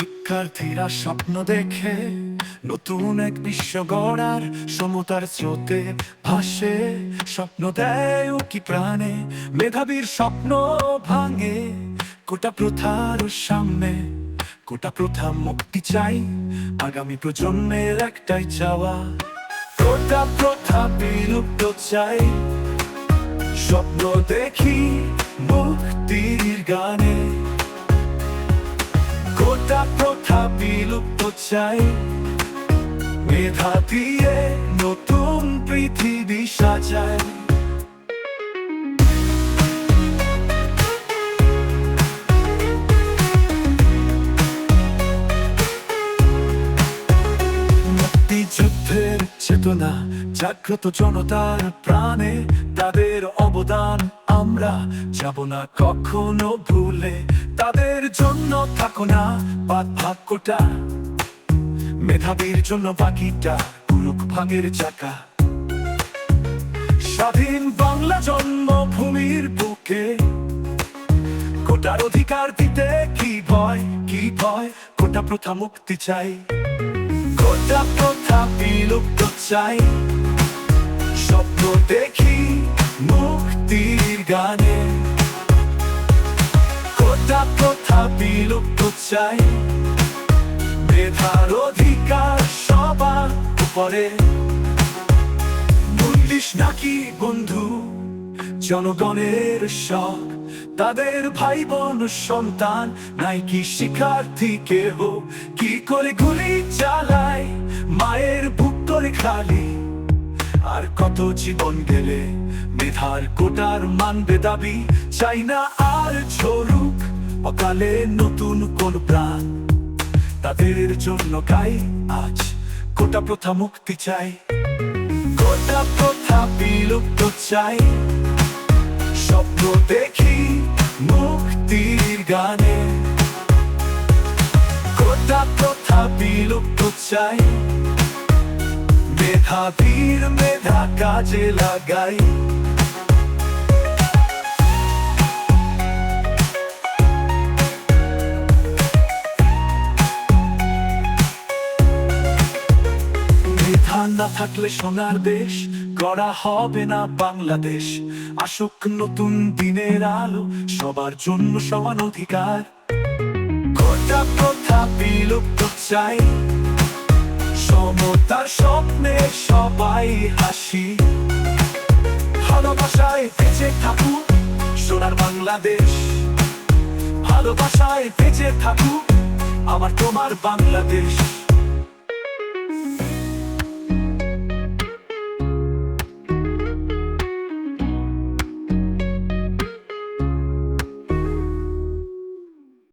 শিক্ষার্থীরা স্বপ্ন দেখে, নতুন এক বিশ্ব গড়ার সমতার স্রোতে ভাসে। স্বপ্ন দেয় কি প্রাণে, মেধাবীর স্বপ্ন ভাঙে। কোটা প্রথার সামনে, কোটা প্রথা মুক্তি চাই। আগামী প্রজন্মের একটাই চাওয়া, কোটা প্রথা বিলুপ্ত চাই। স্বপ্ন দেখি মুক্তির গানে। প্রথা বিলুপ্ত চাই। মেধা দিয়ে নতুন পৃথিবী সাজায় চেতনা জাগ্রত জনতার প্রাণে তাদের অবদান। আমরা যাব না কখনো ভুলে। তাদের জন্য থাকো না বাদ ভাগ কোটা মেধাবীর জন্য বাকিটা পুরুক ভাঙের চাকা। স্বাধীন বাংলা জন্মভূমির বুকে কোটার অধিকার দিতে কি ভয় কি ভয়? কোটা প্রথা মুক্তি চাই। কোটা প্রথা বিলুপ্ত চাই। স্বপ্ন দেখি মুক্তির গানে। কোটা প্রথা বিলুপ্ত চাই? মেধার অধিকার সবার উপরে। বলিস নাকি বন্ধু? জনগণের শখ, তাদের ভাই বোন সন্তান। নাই কি শিক্ষার্থী কেহ? কি করে গুলি চালায়? মায়ের বুক করে খালি। আর কত জীবন গেলে মেধার কোটার মানবে দাবি চাই না আর ঝরুক অকালে নতুন কোন প্রাণ। তাদের জন্য গাই, আজ কোটা প্রথা মুক্তি চাই। কোটা প্রথা বিলুপ্ত চাই। স্বপ্ন দেখি মুক্তির গানে। কোটা প্রথা বিলুপ্ত চাই। মেধাবীর মেধা কাজে লাগাই। না থাকলে সোনার দেশ, গড়া হবে না বাংলাদেশ। আসুক নতুন দিনের আলো, সবার জন্য সমান অধিকার। কোটা প্রথা বিলুপ্ত চাই। সমতার স্বপ্নে সবাই হাসি। ভালোবাসায় বেঁচে থাকুক সোনার বাংলাদেশ। ভালোবাসায় বেঁচে থাকুক আমার তোমার বাংলাদেশ।